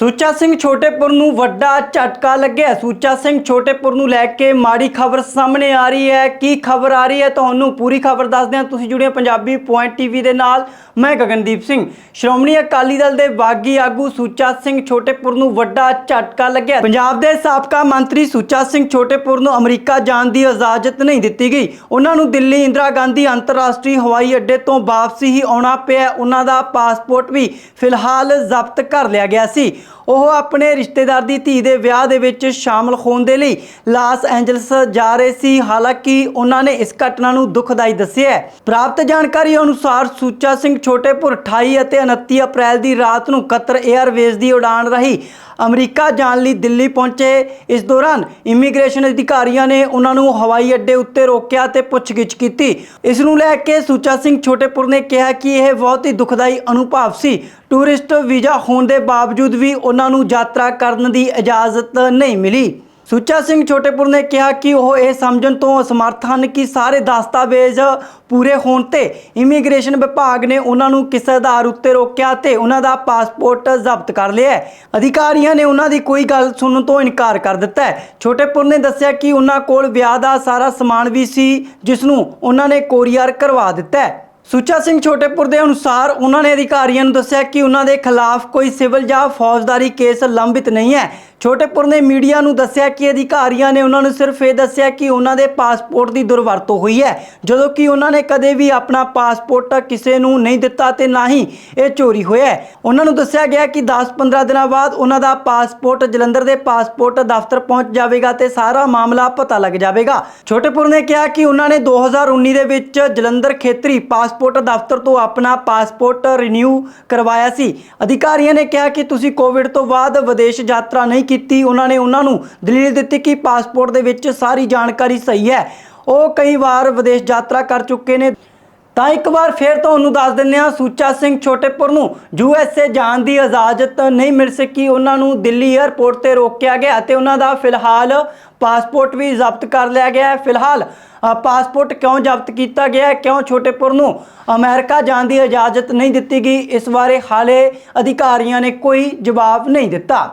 ਸੁੱਚਾ ਸਿੰਘ ਛੋਟੇਪੁਰ ਨੂੰ ਵੱਡਾ ਝਟਕਾ ਲੱਗਿਆ। ਸੁੱਚਾ ਸਿੰਘ ਛੋਟੇਪੁਰ ਨੂੰ ਲੈ ਕੇ ਮਾੜੀ ਖਬਰ ਸਾਹਮਣੇ ਆ ਰਹੀ ਹੈ। ਕੀ ਖਬਰ ਆ ਰਹੀ ਹੈ? ਤੁਹਾਨੂੰ ਪੂਰੀ ਖਬਰ ਦੱਸਦੇ ਹਾਂ ਤੁਸੀਂ ਜੁੜੇ ਹੋ ਪੰਜਾਬੀ ਪੁਆਇੰਟ ਟੀਵੀ ਦੇ ਨਾਲ। ਮੈਂ ਗਗਨਦੀਪ ਸਿੰਘ। ਸ਼੍ਰੋਮਣੀ ਅਕਾਲੀ ਦਲ ਦੇ ਬਾਗੀ ਆਗੂ ਸੁੱਚਾ ਸਿੰਘ ਛੋਟੇਪੁਰ ਨੂੰ ਵੱਡਾ ਝਟਕਾ ਲੱਗਿਆ। ਪੰਜਾਬ ਦੇ ਸਾਬਕਾ ਮੰਤਰੀ ਸੁੱਚਾ ਸਿੰਘ ਛੋਟੇਪੁਰ ਨੂੰ ਅਮਰੀਕਾ ਜਾਣ ਦੀ ਇਜਾਜ਼ਤ ਨਹੀਂ ਦਿੱਤੀ ਗਈ। ਉਹਨਾਂ ਨੂੰ ਦਿੱਲੀ ਇੰਦਰਾ ਗਾਂਧੀ ਅੰਤਰਰਾਸ਼ਟਰੀ ਹਵਾਈ ਅੱਡੇ ਤੋਂ ਵਾਪਸੀ ਹੀ ਆਉਣਾ ਪਿਆ। ਉਹਨਾਂ ਦਾ ਪਾਸਪੋਰਟ ਵੀ ਫਿਲਹਾਲ ਜ਼ਬਤ ਕਰ ਲਿਆ ਗਿਆ ਸੀ। ਉਹ ਆਪਣੇ ਰਿਸ਼ਤੇਦਾਰ ਦੀ ਧੀ ਦੇ ਵਿਆਹ ਦੇ ਵਿੱਚ ਸ਼ਾਮਲ ਹੋਣ ਦੇ ਲਈ ਲਾਸ ਐਂਜਲਸ ਜਾ ਰਹੇ ਸੀ। ਹਾਲਾਂਕਿ ਉਹਨਾਂ ਨੇ ਇਸ ਘਟਨਾ ਨੂੰ ਦੁਖਦਾਈ ਦੱਸਿਆ ਹੈ। ਪ੍ਰਾਪਤ ਜਾਣਕਾਰੀ ਅਨੁਸਾਰ ਸੁੱਚਾ ਸਿੰਘ ਛੋਟੇਪੁਰ 28 ਅਤੇ 29 ਅਪ੍ਰੈਲ ਦੀ ਰਾਤ ਨੂੰ ਕਤਰ 에ਅਰਵੇਜ਼ ਦੀ ਉਡਾਨ ਰਹੀ ਅਮਰੀਕਾ ਜਾਣ ਲਈ ਦਿੱਲੀ ਪਹੁੰਚੇ। ਇਸ ਦੌਰਾਨ ਇਮੀਗ੍ਰੇਸ਼ਨ ਅਧਿਕਾਰੀਆਂ ਨੇ ਉਹਨਾਂ ਨੂੰ ਹਵਾਈ ਅੱਡੇ ਉੱਤੇ ਰੋਕਿਆ ਤੇ ਪੁੱਛਗਿੱਛ ਕੀਤੀ। ਇਸ ਨੂੰ ਲੈ ਕੇ ਸੁੱਚਾ ਸਿੰਘ ਛੋਟੇਪੁਰ ਨੇ ਕਿਹਾ ਕਿ ਇਹ ਬਹੁਤ ਹੀ ਦੁਖਦਾਈ ਅਨੁਭਵ ਸੀ। ਟੂਰਿਸਟ ਵੀਜ਼ਾ ਹੋਣ ਦੇ ਬਾਵਜੂਦ ਵੀ ਉਹਨਾਂ ਨੂੰ ਯਾਤਰਾ ਕਰਨ ਦੀ ਇਜਾਜ਼ਤ ਨਹੀਂ ਮਿਲੀ। ਸੁੱਚਾ ਸਿੰਘ ਛੋਟੇਪੁਰ ਨੇ ਕਿਹਾ ਕਿ ਉਹ ਇਹ ਸਮਝਣ ਤੋਂ ਅਸਮਰਥ ਹਨ ਕਿ ਸਾਰੇ ਦਸਤਾਵੇਜ਼ ਪੂਰੇ ਹੋਣ ਤੇ ਇਮੀਗ੍ਰੇਸ਼ਨ ਵਿਭਾਗ ਨੇ ਉਹਨਾਂ ਨੂੰ ਕਿਸ ਆਧਾਰ ਉੱਤੇ ਰੋਕਿਆ ਤੇ ਉਹਨਾਂ ਦਾ ਪਾਸਪੋਰਟ ਜ਼ਬਤ ਕਰ ਲਿਆ ਅਧਿਕਾਰੀਆਂ ਨੇ ਉਹਨਾਂ ਦੀ ਕੋਈ ਗੱਲ ਸੁਣਨ ਤੋਂ ਇਨਕਾਰ ਕਰ ਦਿੱਤਾ ਛੋਟੇਪੁਰ ਨੇ ਦੱਸਿਆ ਕਿ ਉਹਨਾਂ ਕੋਲ ਵਿਆਹ ਦਾ ਸਾਰਾ ਸਮਾਨ ਵੀ ਸੀ ਜਿਸ ਨੂੰ ਉਹਨਾਂ ਨੇ ਕੋਰੀਅਰ ਕਰਵਾ ਦਿੱਤਾ ਸੁੱਚਾ ਸਿੰਘ ਛੋਟੇਪੁਰ ਦੇ ਅਨੁਸਾਰ ਉਹਨਾਂ ਨੇ ਅਧਿਕਾਰੀਆਂ ਨੂੰ ਦੱਸਿਆ ਕਿ ਉਹਨਾਂ ਦੇ ਖਿਲਾਫ ਕੋਈ ਸਿਵਲ ਜਾਂ ਫੌਜਦਾਰੀ ਕੇਸ ਲੰਬਿਤ ਨਹੀਂ ਹੈ। ਛੋਟੇਪੁਰ ਨੇ ਮੀਡੀਆ ਨੂੰ ਦੱਸਿਆ ਕਿ ਅਧਿਕਾਰੀਆਂ ਨੇ ਉਹਨਾਂ ਨੂੰ ਸਿਰਫ ਇਹ ਦੱਸਿਆ ਕਿ ਉਹਨਾਂ ਦੇ ਪਾਸਪੋਰਟ ਦੀ ਦੁਰਵਰਤੋਂ ਹੋਈ ਹੈ। ਜਦੋਂ ਕਿ ਉਹਨਾਂ ਨੇ ਕਦੇ ਵੀ ਆਪਣਾ ਪਾਸਪੋਰਟ ਕਿਸੇ ਨੂੰ ਨਹੀਂ ਦਿੱਤਾ ਤੇ ਨਾ ਹੀ ਇਹ ਚੋਰੀ ਹੋਇਆ ਹੈ। ਉਹਨਾਂ ਨੂੰ ਦੱਸਿਆ ਗਿਆ ਕਿ 10-15 ਦਿਨਾਂ ਬਾਅਦ ਉਹਨਾਂ ਦਾ ਪਾਸਪੋਰਟ ਜਲੰਧਰ ਦੇ ਪਾਸਪੋਰਟ ਦਫ਼ਤਰ ਪਹੁੰਚ ਜਾਵੇਗਾ ਤੇ ਸਾਰਾ ਮਾਮਲਾ ਪਤਾ ਲੱਗ ਜਾਵੇਗਾ। ਛੋਟੇਪੁਰ ਨੇ ਕਿਹਾ ਕਿ ਉਹਨਾਂ ਨੇ 2019 ਦੇ ਵਿੱਚ ਜਲੰਧਰ ਖੇਤਰੀ ਪਾਸ ਪਾਸਪੋਰਟ ਦਫ਼ਤਰ ਤੋਂ ਆਪਣਾ ਪਾਸਪੋਰਟ ਰੀਨਿਊ ਕਰਵਾਇਆ ਸੀ। ਅਧਿਕਾਰੀਆਂ ਨੇ ਕਿਹਾ ਕਿ ਤੁਸੀਂ ਕੋਵਿਡ ਤੋਂ ਬਾਅਦ ਵਿਦੇਸ਼ ਯਾਤਰਾ ਨਹੀਂ ਕੀਤੀ। ਉਹਨਾਂ ਨੇ ਉਹਨਾਂ ਨੂੰ ਦਲੀਲ ਦਿੱਤੀ ਕਿ ਪਾਸਪੋਰਟ ਦੇ ਵਿੱਚ ਸਾਰੀ ਜਾਣਕਾਰੀ ਸਹੀ ਹੈ। ਉਹ ਕਈ ਵਾਰ ਵਿਦੇਸ਼ ਯਾਤਰਾ ਕਰ ਚੁੱਕੇ ਨੇ। ਤਾਂ ਇੱਕ ਵਾਰ ਫੇਰ ਤੁਹਾਨੂੰ ਦੱਸ ਦਿੰਨੇ ਆ ਸੁੱਚਾ ਸਿੰਘ ਛੋਟੇਪੁਰ ਨੂੰ, ਯੂ ਐਸ ਏ ਜਾਣ ਦੀ ਇਜਾਜ਼ਤ ਨਹੀਂ ਮਿਲ ਸਕੀ। ਉਹਨਾਂ ਨੂੰ ਦਿੱਲੀ 에ਅਰਪੋਰਟ ਤੇ ਰੋਕਿਆ ਗਿਆ ਅਤੇ ਉਹਨਾਂ ਦਾ ਫਿਲਹਾਲ ਪਾਸਪੋਰਟ ਵੀ ਜ਼ਬਤ ਕਰ ਲਿਆ ਗਿਆ ਹੈ। ਫਿਲਹਾਲ ਪਾਸਪੋਰਟ ਕਿਉਂ ਜ਼ਬਤ ਕੀਤਾ ਗਿਆ ਹੈ? ਕਿਉਂ ਛੋਟੇਪੁਰ ਨੂੰ ਅਮਰੀਕਾ ਜਾਣ ਦੀ ਇਜਾਜ਼ਤ ਨਹੀਂ ਦਿੱਤੀ ਗਈ? ਇਸ ਬਾਰੇ ਹਾਲੇ ਅਧਿਕਾਰੀਆਂ ਨੇ ਕੋਈ ਜਵਾਬ ਨਹੀਂ ਦਿੱਤਾ।